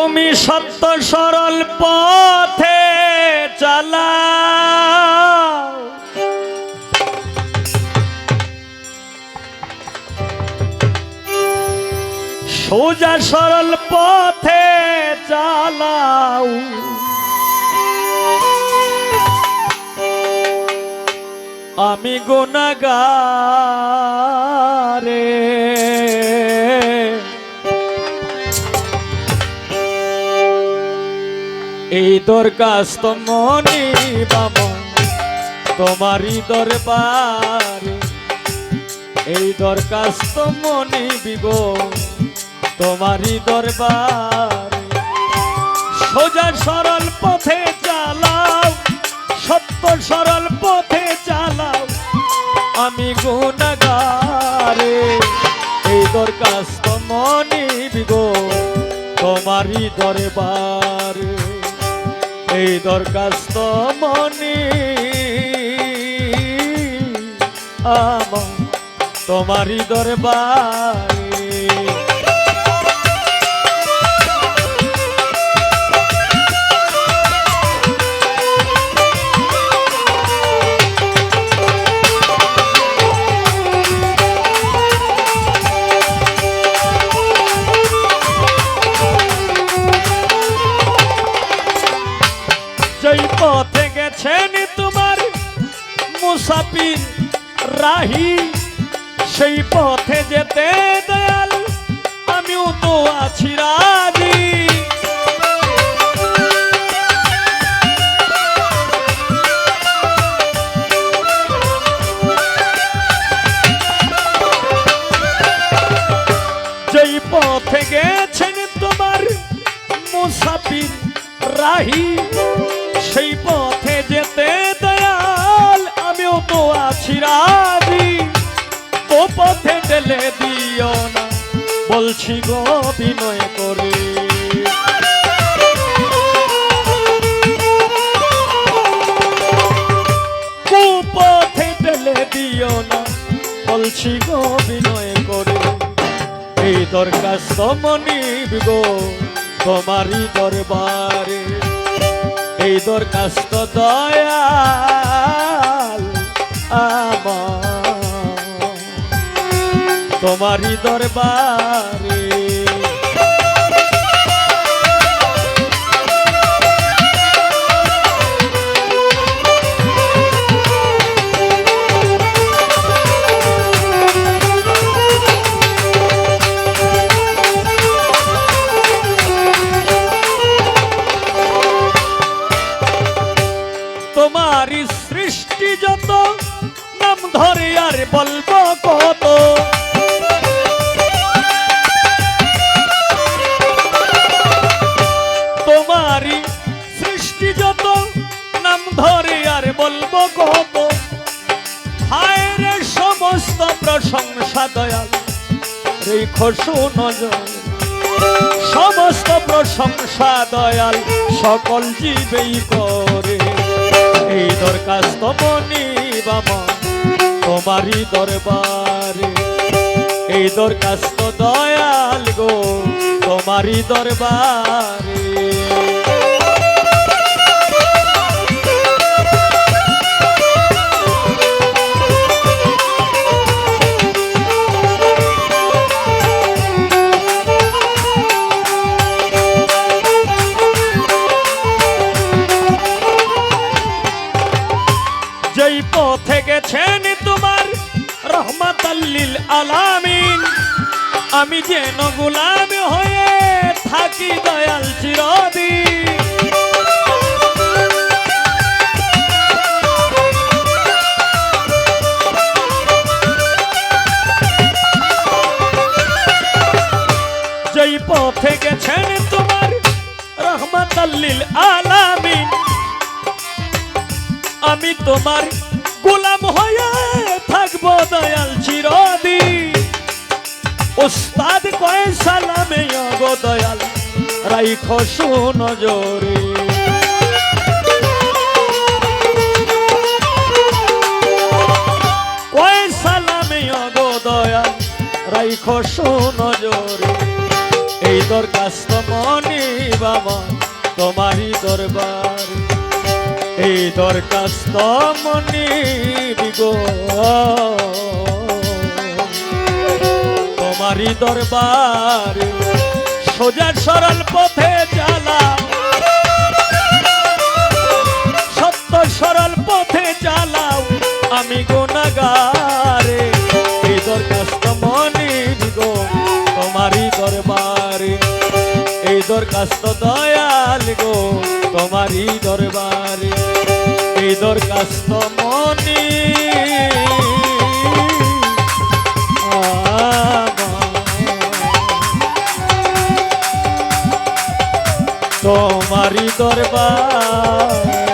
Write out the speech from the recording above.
তুমি সত্য সরল পথে চালাও। সোজা সরল পথে চালাও। আমি গুণাগারে এই দরখাস্ত মনি বাবা, তোমারই দরবারে। এই দরখাস্ত মনি বিগ তোমারই দরবারে। সোজা সরল পথে চালাও, সত্য সরল পথে চালাও, আমি গুণাগারে। এই দরখাস্ত মনি বিগ তোমারই দরবারে এই দরখাস্ত মনি আমার তোমারই দরবারে মুসাফির রাহি, সেই পথে যেতে দয়াল, আমিও তো আছি রাজি। যেই পথে গেছেন তোমার মুসাফির রাহি, সেই পথে যেতে পথে ঠেলে দিও না। বলছি গো বিনয় করে। কুপথে ঠেলে দিও না। বলছি গো বিনয় করে। এই দরখাস্ত মনিব গো তোমারই দরবারে। এই দরখাস্ত দয়াল আমার তোমারই দরবারে। তোমারই সৃষ্টি যত নাম ধরে আর বলব কত। সমস্ত প্রশংসা দয়াল। রেখো নজর। সমস্ত প্রশংসা দয়াল সকল জীবেই করে। এই দরখাস্ত মনি বাবা তোমারই দরবারে। এই দরখাস্ত দয়াল গো, তোমারই দরবারে। আমি যেন গোলাম হয়ে থাকি দয়াল চিরদিন। যেই পথে গেছেন তোমার রহমাতাল্লিল আলামিন, আমি তোমার গোলাম হয়ে থাকব দয়াল চিরদিন। ওস্তাদ কয় সালামে, অগো দয়াল, রাইখো সুনজরে কয় সালামে, অগো দয়াল, রাইখো সুনজরে এই দরখাস্ত মনি বাবা, তোমারই দরবার। এই দরখাস্ত মনি বিগো। তোমারই দরবার, সোজা সরল পথে চালাও সত্য সরল পথে চালাও আমি গুণাগারে, এই দরখাস্ত মনি গো তোমারই দরবারে। এই দরখাস্ত দয়াল গো, তোমারই দরবারে। এই দরখাস্ত মনি তোমারই দরবার।